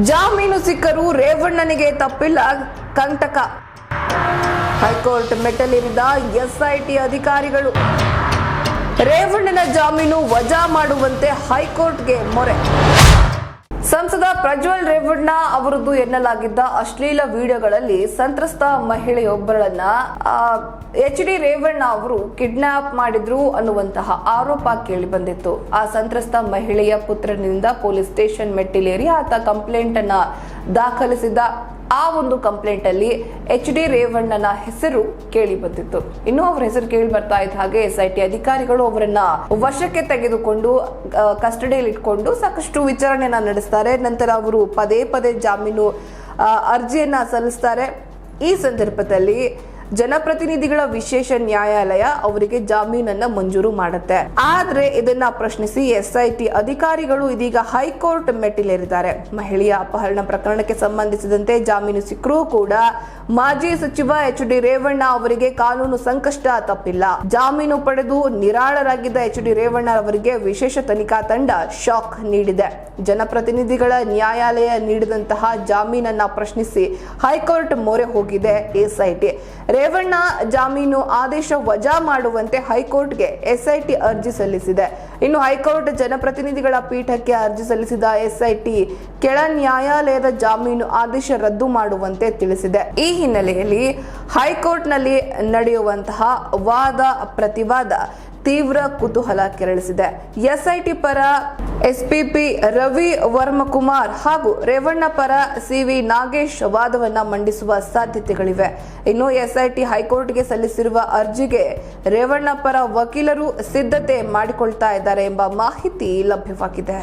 ಜಾಮೀನು ಸಿಕ್ಕರೂ ರೇವಣ್ಣನಿಗೆ ತಪ್ಪಿಲ್ಲ. ಕಂಟಕ ಹೈಕೋರ್ಟ್ ಮೆಟ್ಟಲೇರಿದ ಎಸ್ಐಟಿ ಅಧಿಕಾರಿಗಳು. ರೇವಣ್ಣನ ಜಾಮೀನು ವಜಾ ಮಾಡುವಂತೆ ಹೈಕೋರ್ಟ್ಗೆ ಮೊರೆ. ಸಂಸದ ಪ್ರಜ್ವಲ್ ರೇವಣ್ಣ ಅವರದ್ದು ಎನ್ನಲಾಗಿದ್ದ ಅಶ್ಲೀಲ ವಿಡಿಯೋಗಳಲ್ಲಿ ಸಂತ್ರಸ್ತ ಮಹಿಳೆಯೊಬ್ಬರನ್ನ ಎಚ್ ಡಿ ರೇವಣ್ಣ ಅವರು ಕಿಡ್ನಾಪ್ ಮಾಡಿದ್ರು ಅನ್ನುವಂತಹ ಆರೋಪ ಕೇಳಿ ಬಂದಿತ್ತು. ಆ ಸಂತ್ರಸ್ತ ಮಹಿಳೆಯ ಪುತ್ರನಿಂದ ಪೊಲೀಸ್ ಸ್ಟೇಷನ್ ಮೆಟ್ಟಿಲೇರಿ ಆತ ಕಂಪ್ಲೇಂಟ್ ಅನ್ನ ದಾಖಲಿಸಿದ್ದ ಆ ಒಂದು ಕಂಪ್ಲೇಂಟ್ ಅಲ್ಲಿ ಎಚ್ ಡಿ ರೇವಣ್ಣನ ಹೆಸರು ಕೇಳಿ ಬಂದಿತ್ತು. ಇನ್ನು ಅವರ ಹೆಸರು ಕೇಳಿ ಬರ್ತಾ ಇದ್ದ ಹಾಗೆ ಎಸ್ ಐ ಟಿ ಅಧಿಕಾರಿಗಳು ಅವರನ್ನ ವಶಕ್ಕೆ ತೆಗೆದುಕೊಂಡು ಕಸ್ಟಡಿಯಲ್ಲಿ ಇಟ್ಕೊಂಡು ಸಾಕಷ್ಟು ವಿಚಾರಣೆಯನ್ನ ನಡೆಸ್ತಾರೆ. ನಂತರ ಅವರು ಪದೇ ಪದೇ ಜಾಮೀನು ಅರ್ಜಿಯನ್ನ ಸಲ್ಲಿಸ್ತಾರೆ. ಈ ಸಂದರ್ಭದಲ್ಲಿ ಜನಪ್ರತಿನಿಧಿಗಳ ವಿಶೇಷ ನ್ಯಾಯಾಲಯ ಅವರಿಗೆ ಜಾಮೀನನ್ನ ಮಂಜೂರು ಮಾಡುತ್ತೆ. ಆದ್ರೆ ಇದನ್ನ ಪ್ರಶ್ನಿಸಿ ಎಸ್ಐಟಿ ಅಧಿಕಾರಿಗಳು ಇದೀಗ ಹೈಕೋರ್ಟ್ ಮೆಟ್ಟಿಲೇರಿದ್ದಾರೆ. ಮಹಿಳೆಯ ಅಪಹರಣ ಪ್ರಕರಣಕ್ಕೆ ಸಂಬಂಧಿಸಿದಂತೆ ಜಾಮೀನು ಸಿಕ್ಕರೂ ಕೂಡ ಮಾಜಿ ಸಚಿವ ಎಚ್ ಡಿ ರೇವಣ್ಣ ಅವರಿಗೆ ಕಾನೂನು ಸಂಕಷ್ಟ ತಪ್ಪಿಲ್ಲ. ಜಾಮೀನು ಪಡೆದು ನಿರಾಳರಾಗಿದ್ದ ಎಚ್ ಡಿ ರೇವಣ್ಣ ಅವರಿಗೆ ವಿಶೇಷ ತನಿಖಾ ತಂಡ ಶಾಕ್ ನೀಡಿದೆ. ಜನಪ್ರತಿನಿಧಿಗಳ ನ್ಯಾಯಾಲಯ ನೀಡಿದಂತಹ ಜಾಮೀನನ್ನ ಪ್ರಶ್ನಿಸಿ ಹೈಕೋರ್ಟ್ ಮೊರೆ ಹೋಗಿದೆ ಎಸ್ಐಟಿ. ರೇವಣ್ಣ ಜಾಮೀನು ಆದೇಶ ವಜಾ ಮಾಡುವಂತೆ ಹೈಕೋರ್ಟ್ಗೆ ಎಸ್ಐಟಿ ಅರ್ಜಿ ಸಲ್ಲಿಸಿದೆ. ಇನ್ನು ಹೈಕೋರ್ಟ್ ಜನಪ್ರತಿನಿಧಿಗಳ ಪೀಠಕ್ಕೆ ಅರ್ಜಿ ಸಲ್ಲಿಸಿದ ಎಸ್ಐಟಿ ಕೆಳ ನ್ಯಾಯಾಲಯದ ಜಾಮೀನು ಆದೇಶ ರದ್ದು ಮಾಡುವಂತೆ ತಿಳಿಸಿದೆ. ಈ ಹಿನ್ನೆಲೆಯಲ್ಲಿ ಹೈಕೋರ್ಟ್ನಲ್ಲಿ ನಡೆಯುವಂತಹ ವಾದ ಪ್ರತಿವಾದ ತೀವ್ರ ಕುತೂಹಲ ಕೆರಳಿಸಿದೆ. ಎಸ್ಐಟಿ ಪರ ಎಸ್ಪಿಪಿ ರವಿ ವರ್ಮಕುಮಾರ್ ಹಾಗೂ ರೇವಣ್ಣ ಪರ ಸಿವಿ ನಾಗೇಶ್ ವಾದವನ್ನ ಮಂಡಿಸುವ ಸಾಧ್ಯತೆಗಳಿವೆ. ಇನ್ನು ಎಸ್ಐಟಿ ಹೈಕೋರ್ಟ್ಗೆ ಸಲ್ಲಿಸಿರುವ ಅರ್ಜಿಗೆ ರೇವಣ್ಣ ಪರ ವಕೀಲರು ಸಿದ್ಧತೆ ಮಾಡಿಕೊಳ್ತಾ ಇದ್ದಾರೆ ಎಂಬ ಮಾಹಿತಿ ಲಭ್ಯವಾಗಿದೆ.